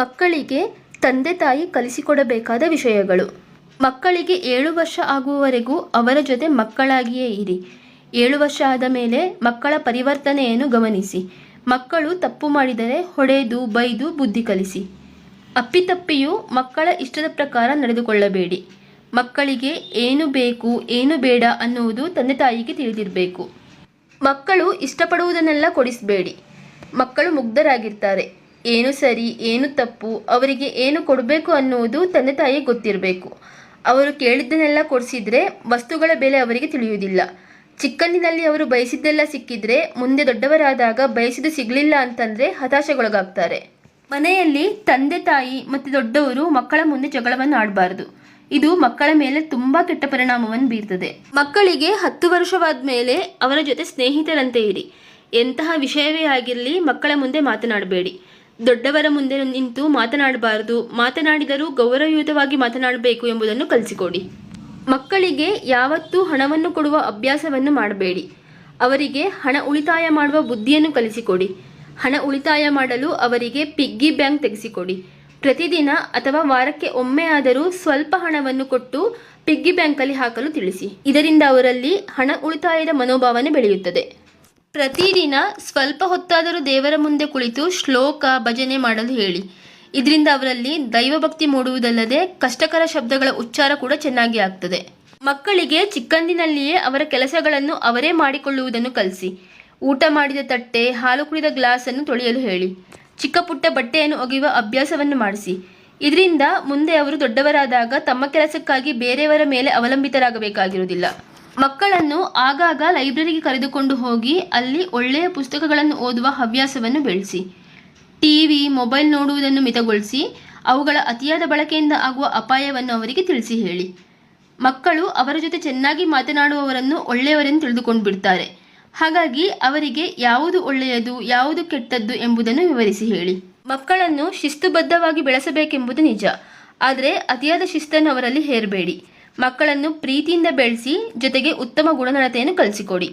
ಮಕ್ಕಳಿಗೆ ತಂದೆ ತಾಯಿ ಕಲಿಸಿಕೊಡಬೇಕಾದ ವಿಷಯಗಳು. ಮಕ್ಕಳಿಗೆ ಏಳು ವರ್ಷ ಆಗುವವರೆಗೂ ಅವರ ಜೊತೆ ಮಕ್ಕಳಾಗಿಯೇ ಇರಿ. ಏಳು ವರ್ಷ ಆದ ಮೇಲೆ ಮಕ್ಕಳ ಪರಿವರ್ತನೆಯನ್ನು ಗಮನಿಸಿ. ಮಕ್ಕಳು ತಪ್ಪು ಮಾಡಿದರೆ ಹೊಡೆದು, ಬೈದು, ಬುದ್ಧಿ ಕಲಿಸಿ. ಅಪ್ಪಿತಪ್ಪಿಯು ಮಕ್ಕಳ ಇಷ್ಟದ ಪ್ರಕಾರ ನಡೆದುಕೊಳ್ಳಬೇಡಿ. ಮಕ್ಕಳಿಗೆ ಏನು ಬೇಕು, ಏನು ಬೇಡ ಅನ್ನುವುದು ತಂದೆ ತಾಯಿಗೆ ತಿಳಿದಿರಬೇಕು. ಮಕ್ಕಳು ಇಷ್ಟಪಡುವುದನ್ನೆಲ್ಲ ಕೊಡಿಸಬೇಡಿ. ಮಕ್ಕಳು ಮುಗ್ಧರಾಗಿರ್ತಾರೆ. ಏನು ಸರಿ, ಏನು ತಪ್ಪು, ಅವರಿಗೆ ಏನು ಕೊಡಬೇಕು ಅನ್ನುವುದು ತಂದೆ ತಾಯಿ ಗೊತ್ತಿರಬೇಕು. ಅವರು ಕೇಳಿದ್ದನ್ನೆಲ್ಲ ಕೊಡಿಸಿದ್ರೆ ವಸ್ತುಗಳ ಬೆಲೆ ಅವರಿಗೆ ತಿಳಿಯುವುದಿಲ್ಲ. ಚಿಕ್ಕಂದಿನಲ್ಲಿ ಅವರು ಬಯಸಿದ್ದೆಲ್ಲ ಸಿಕ್ಕಿದ್ರೆ, ಮುಂದೆ ದೊಡ್ಡವರಾದಾಗ ಬಯಸಿದ್ದು ಸಿಗಲಿಲ್ಲ ಅಂತಂದ್ರೆ ಹತಾಶೆಗೊಳಗಾಗ್ತಾರೆ. ಮನೆಯಲ್ಲಿ ತಂದೆ ತಾಯಿ ಮತ್ತು ದೊಡ್ಡವರು ಮಕ್ಕಳ ಮುಂದೆ ಜಗಳವನ್ನು ಆಡಬಾರದು. ಇದು ಮಕ್ಕಳ ಮೇಲೆ ತುಂಬಾ ಕೆಟ್ಟ ಪರಿಣಾಮವನ್ನು ಬೀರ್ತದೆ. ಮಕ್ಕಳಿಗೆ ಹತ್ತು ವರ್ಷವಾದ ಮೇಲೆ ಅವರ ಜೊತೆ ಸ್ನೇಹಿತರಂತೆ ಇರಿ. ಎಂತಹ ವಿಷಯವೇ ಆಗಿರಲಿ ಮಕ್ಕಳ ಮುಂದೆ ಮಾತನಾಡಬೇಡಿ. ದೊಡ್ಡವರ ಮುಂದೆ ನಿಂತು ಮಾತನಾಡಬಾರದು. ಮಾತನಾಡಿದರೂ ಗೌರವಯುತವಾಗಿ ಮಾತನಾಡಬೇಕು ಎಂಬುದನ್ನು ಕಲಿಸಿಕೊಡಿ. ಮಕ್ಕಳಿಗೆ ಯಾವತ್ತೂ ಹಣವನ್ನು ಕೊಡುವ ಅಭ್ಯಾಸವನ್ನು ಮಾಡಬೇಡಿ. ಅವರಿಗೆ ಹಣ ಉಳಿತಾಯ ಮಾಡುವ ಬುದ್ಧಿಯನ್ನು ಕಲಿಸಿಕೊಡಿ. ಹಣ ಉಳಿತಾಯ ಮಾಡಲು ಅವರಿಗೆ ಪಿಗ್ಗಿ ಬ್ಯಾಂಕ್ ತೆಗೆಸಿಕೊಡಿ. ಪ್ರತಿದಿನ ಅಥವಾ ವಾರಕ್ಕೆ ಒಮ್ಮೆ ಆದರೂ ಸ್ವಲ್ಪ ಹಣವನ್ನು ಕೊಟ್ಟು ಪಿಗ್ಗಿ ಬ್ಯಾಂಕಲ್ಲಿ ಹಾಕಲು ತಿಳಿಸಿ. ಇದರಿಂದ ಅವರಲ್ಲಿ ಹಣ ಉಳಿತಾಯದ ಮನೋಭಾವನೆ ಬೆಳೆಯುತ್ತದೆ. ಪ್ರತಿದಿನ ಸ್ವಲ್ಪ ಹೊತ್ತಾದರೂ ದೇವರ ಮುಂದೆ ಕುಳಿತು ಶ್ಲೋಕ ಭಜನೆ ಮಾಡಲು ಹೇಳಿ. ಇದರಿಂದ ಅವರಲ್ಲಿ ದೈವಭಕ್ತಿ ಮೂಡುವುದಲ್ಲದೆ ಕಷ್ಟಕರ ಶಬ್ದಗಳ ಉಚ್ಚಾರ ಕೂಡ ಚೆನ್ನಾಗಿ ಆಗ್ತದೆ. ಮಕ್ಕಳಿಗೆ ಚಿಕ್ಕಂದಿನಲ್ಲಿಯೇ ಅವರ ಕೆಲಸಗಳನ್ನು ಅವರೇ ಮಾಡಿಕೊಳ್ಳುವುದನ್ನು ಕಲಿಸಿ. ಊಟ ಮಾಡಿದ ತಟ್ಟೆ, ಹಾಲು ಕುಡಿದ ಗ್ಲಾಸನ್ನು ತೊಳೆಯಲು ಹೇಳಿ. ಚಿಕ್ಕ ಪುಟ್ಟ ಬಟ್ಟೆಯನ್ನು ಒಗೆಯುವ ಅಭ್ಯಾಸವನ್ನು ಮಾಡಿಸಿ. ಇದರಿಂದ ಮುಂದೆ ಅವರು ದೊಡ್ಡವರಾದಾಗ ತಮ್ಮ ಕೆಲಸಕ್ಕಾಗಿ ಬೇರೆಯವರ ಮೇಲೆ ಅವಲಂಬಿತರಾಗಬೇಕಾಗಿರುವುದಿಲ್ಲ. ಮಕ್ಕಳನ್ನು ಆಗಾಗ ಲೈಬ್ರರಿಗೆ ಕರೆದುಕೊಂಡು ಹೋಗಿ ಅಲ್ಲಿ ಒಳ್ಳೆಯ ಪುಸ್ತಕಗಳನ್ನು ಓದುವ ಹವ್ಯಾಸವನ್ನು ಬೆಳೆಸಿ. ಟಿವಿ, ಮೊಬೈಲ್ ನೋಡುವುದನ್ನು ಮಿತಗೊಳಿಸಿ, ಅವುಗಳ ಅತಿಯಾದ ಬಳಕೆಯಿಂದ ಆಗುವ ಅಪಾಯವನ್ನು ಅವರಿಗೆ ತಿಳಿಸಿ ಹೇಳಿ. ಮಕ್ಕಳು ಅವರ ಜೊತೆ ಚೆನ್ನಾಗಿ ಮಾತನಾಡುವವರನ್ನು ಒಳ್ಳೆಯವರೆಂದು ತಿಳಿದುಕೊಂಡು ಬಿಡ್ತಾರೆ. ಹಾಗಾಗಿ ಅವರಿಗೆ ಯಾವುದು ಒಳ್ಳೆಯದು, ಯಾವುದು ಕೆಟ್ಟದ್ದು ಎಂಬುದನ್ನು ವಿವರಿಸಿ ಹೇಳಿ. ಮಕ್ಕಳನ್ನು ಶಿಸ್ತುಬದ್ಧವಾಗಿ ಬೆಳೆಸಬೇಕೆಂಬುದು ನಿಜ. ಆದರೆ ಅತಿಯಾದ ಶಿಸ್ತನ್ನು ಅವರಲ್ಲಿ ಹೇರಬೇಡಿ. ಮಕ್ಕಳನ್ನು ಪ್ರೀತಿಯಿಂದ ಬೆಳೆಸಿ ಜೊತೆಗೆ ಉತ್ತಮ ಗುಣನಡತೆಯನ್ನು ಕಲಿಸಿಕೊಡಿ.